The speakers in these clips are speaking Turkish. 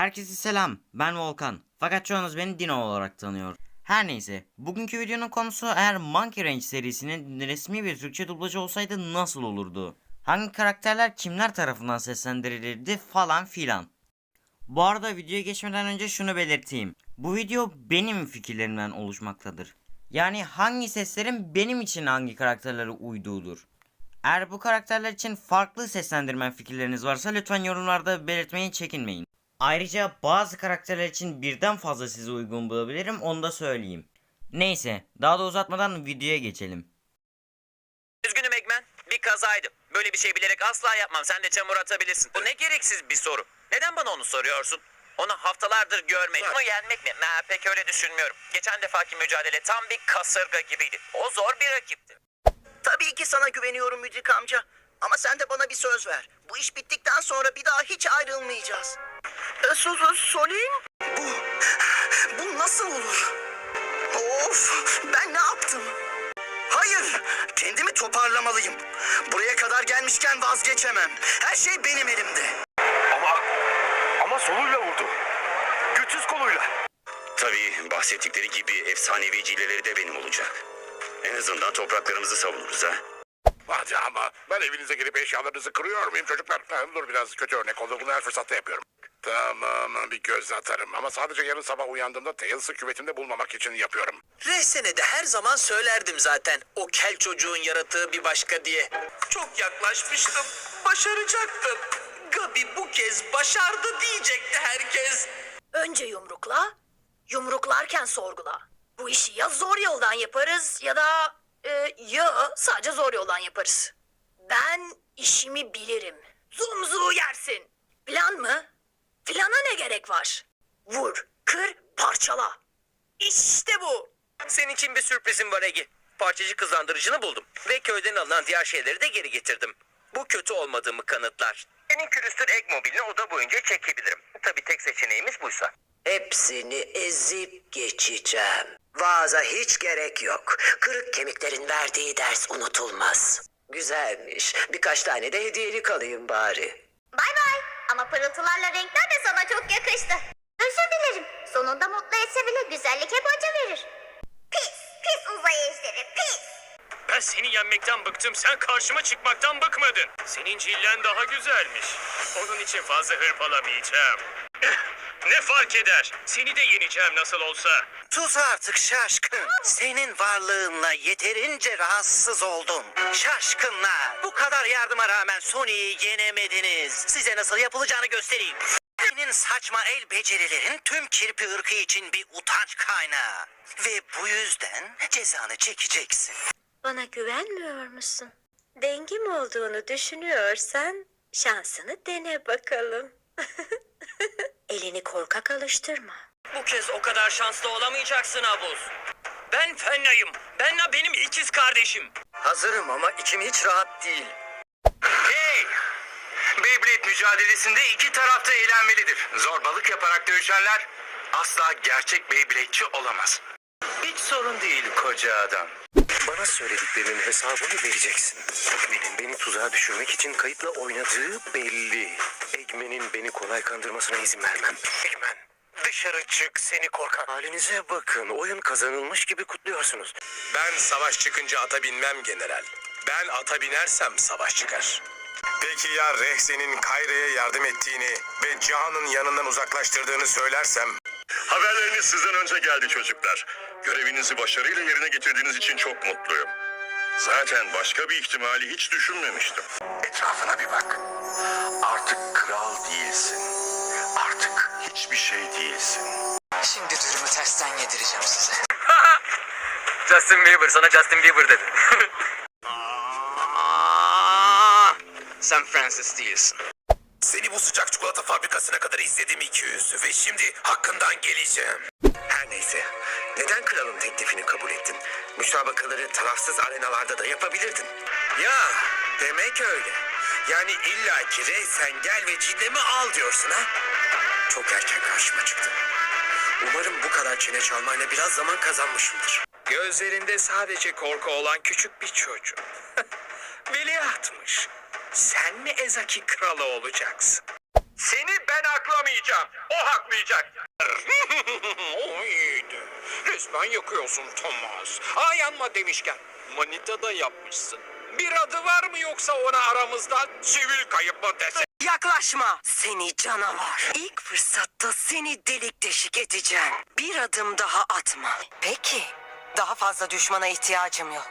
Herkese selam, ben Volkan. Fakat çoğunuz beni Dino olarak tanıyor. Her neyse, bugünkü videonun konusu eğer Monkey Range serisinin resmi bir Türkçe dublajı olsaydı nasıl olurdu? Hangi karakterler kimler tarafından seslendirilirdi falan filan. Bu arada videoya geçmeden önce şunu belirteyim. Bu video benim fikirlerimden oluşmaktadır. Yani hangi seslerin benim için hangi karakterlere uyduğudur. Eğer bu karakterler için farklı seslendirme fikirleriniz varsa lütfen yorumlarda belirtmeyi çekinmeyin. Ayrıca bazı karakterler için birden fazla size uygun bulabilirim onu da söyleyeyim. Neyse daha da uzatmadan videoya geçelim. Üzgünüm Eggman. Bir kazaydı. Böyle bir şey bilerek asla yapmam. Sen de çamur atabilirsin. Bu ne gereksiz bir soru. Neden bana onu soruyorsun? Onu haftalardır görmedim. Onu yenmek mi? Ben pek öyle düşünmüyorum. Geçen defaki mücadele tam bir kasırga gibiydi. O zor bir rakipti. Tabii ki sana güveniyorum Müdrik amca. Ama sen de bana bir söz ver. Bu iş bittikten sonra bir daha hiç ayrılmayacağız. E, su, su, Solim? Bu, bu nasıl olur? Of, ben ne yaptım? Hayır, kendimi toparlamalıyım. Buraya kadar gelmişken vazgeçemem. Her şey benim elimde. Ama ama soluyla vurdu. Güçsüz koluyla. Tabii bahsettikleri gibi efsanevi cileleri de benim olacak. En azından topraklarımızı savunuruz ha. Hadi ama ben evinize gelip eşyalarınızı kırıyor muyum çocuklar? Ha, Dur biraz kötü örnek oldu. Bunu her fırsatta yapıyorum. Tamam bir göz atarım ama sadece yarın sabah uyandığımda Tails'ı küvetimde bulmamak için yapıyorum. Rehsene de her zaman söylerdim zaten. O kel çocuğun yaratığı bir başka diye. Çok yaklaşmıştım. Başaracaktım. Gabi bu kez başardı diyecekti herkes. Önce yumrukla, yumruklarken sorgula. Bu işi ya zor yoldan yaparız ya da e, ya sadece zor yoldan yaparız. Ben işimi bilirim. Zumzu yersin. Plan mı? Plana ne gerek var? Vur, kır, parçala. İşte bu. Senin için bir sürprizim var Egi. Parçacı kızlandırıcını buldum. Ve köyden alınan diğer şeyleri de geri getirdim. Bu kötü olmadığımı kanıtlar. Senin külüstür egg mobilini oda boyunca çekebilirim. Tabii tek seçeneğimiz buysa. Hepsini ezip geçeceğim. Vaaza hiç gerek yok. Kırık kemiklerin verdiği ders unutulmaz. Güzelmiş. Birkaç tane de hediyelik alayım bari. Bay bay. Ama pırıltılarla renkler de sana çok yakıştı. Özür dilerim. Sonunda mutlu etse bile güzellik hep acı verir. Pis, pis uzay ejderi, pis. Ben seni yenmekten bıktım. Sen karşıma çıkmaktan bıkmadın. Senin cillen daha güzelmiş. Onun için fazla hırpalamayacağım. Ne fark eder? Seni de yeneceğim nasıl olsa. Sus artık şaşkın. Senin varlığınla yeterince rahatsız oldum. Şaşkınlar. Bu kadar yardıma rağmen Sony'yi yenemediniz. Size nasıl yapılacağını göstereyim. Senin saçma el becerilerin tüm kirpi ırkı için bir utanç kaynağı. Ve bu yüzden cezanı çekeceksin. Bana güvenmiyor musun? Dengim olduğunu düşünüyorsan şansını dene bakalım. Elini korkak alıştırma. Bu kez o kadar şanslı olamayacaksın Abuz. Ben Fenna'yım. Benna benim ikiz kardeşim. Hazırım ama içim hiç rahat değil. Hey! Beyblade mücadelesinde iki tarafta eğlenmelidir. Zorbalık yaparak dövüşenler asla gerçek Beyblade'çi olamaz. Hiç sorun değil koca adam. Bana söylediklerinin hesabını vereceksin. Benim beni tuzağa düşürmek için kayıtla oynadığı belli. Eggman'in beni kolay kandırmasına izin vermem. Eggman, dışarı çık seni korkak. Halinize bakın, oyun kazanılmış gibi kutluyorsunuz. Ben savaş çıkınca ata binmem general. Ben ata binersem savaş çıkar. Peki ya Rehse'nin Kayra'ya yardım ettiğini ve Cihan'ın yanından uzaklaştırdığını söylersem? Haberleriniz sizden önce geldi çocuklar. Görevinizi başarıyla yerine getirdiğiniz için çok mutluyum. Zaten başka bir ihtimali hiç düşünmemiştim. Etrafına bir bak. Artık kral değilsin. Artık hiçbir şey değilsin. Şimdi durumu tersten yedireceğim size. Justin Bieber sana Justin Bieber dedi. Sen Francis değilsin. Seni bu sıcak çikolata fabrikasına kadar izledim iki yüzlü ve şimdi hakkından geleceğim. Her neyse, neden kralın teklifini kabul ettin? Müsabakaları tarafsız arenalarda da yapabilirdin. Ya demek öyle. Yani illaki Rey sen gel ve cillemi al diyorsun ha? Çok erken karşıma çıktın. Umarım bu kadar çene çalmayla biraz zaman kazanmışımdır. Gözlerinde sadece korku olan küçük bir çocuk. Veliahtmış. Sen mi Ezaki kralı olacaksın? Seni ben aklamayacağım. O haklayacak. o iyiydi. Resmen yakıyorsun Thomas. Ha yanma demişken. Manita da yapmışsın. Bir adı var mı yoksa ona aramızdan sivil kayıp mı desek? Yaklaşma seni canavar. İlk fırsatta seni delik deşik edeceğim. Bir adım daha atma. Peki. Daha fazla düşmana ihtiyacım yok.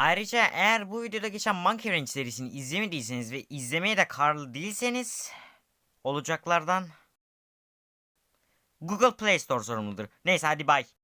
Ayrıca eğer bu videoda geçen Monkey Ranch serisini izlemediyseniz ve izlemeye de kararlı değilseniz olacaklardan Google Play Store sorumludur. Neyse hadi bay.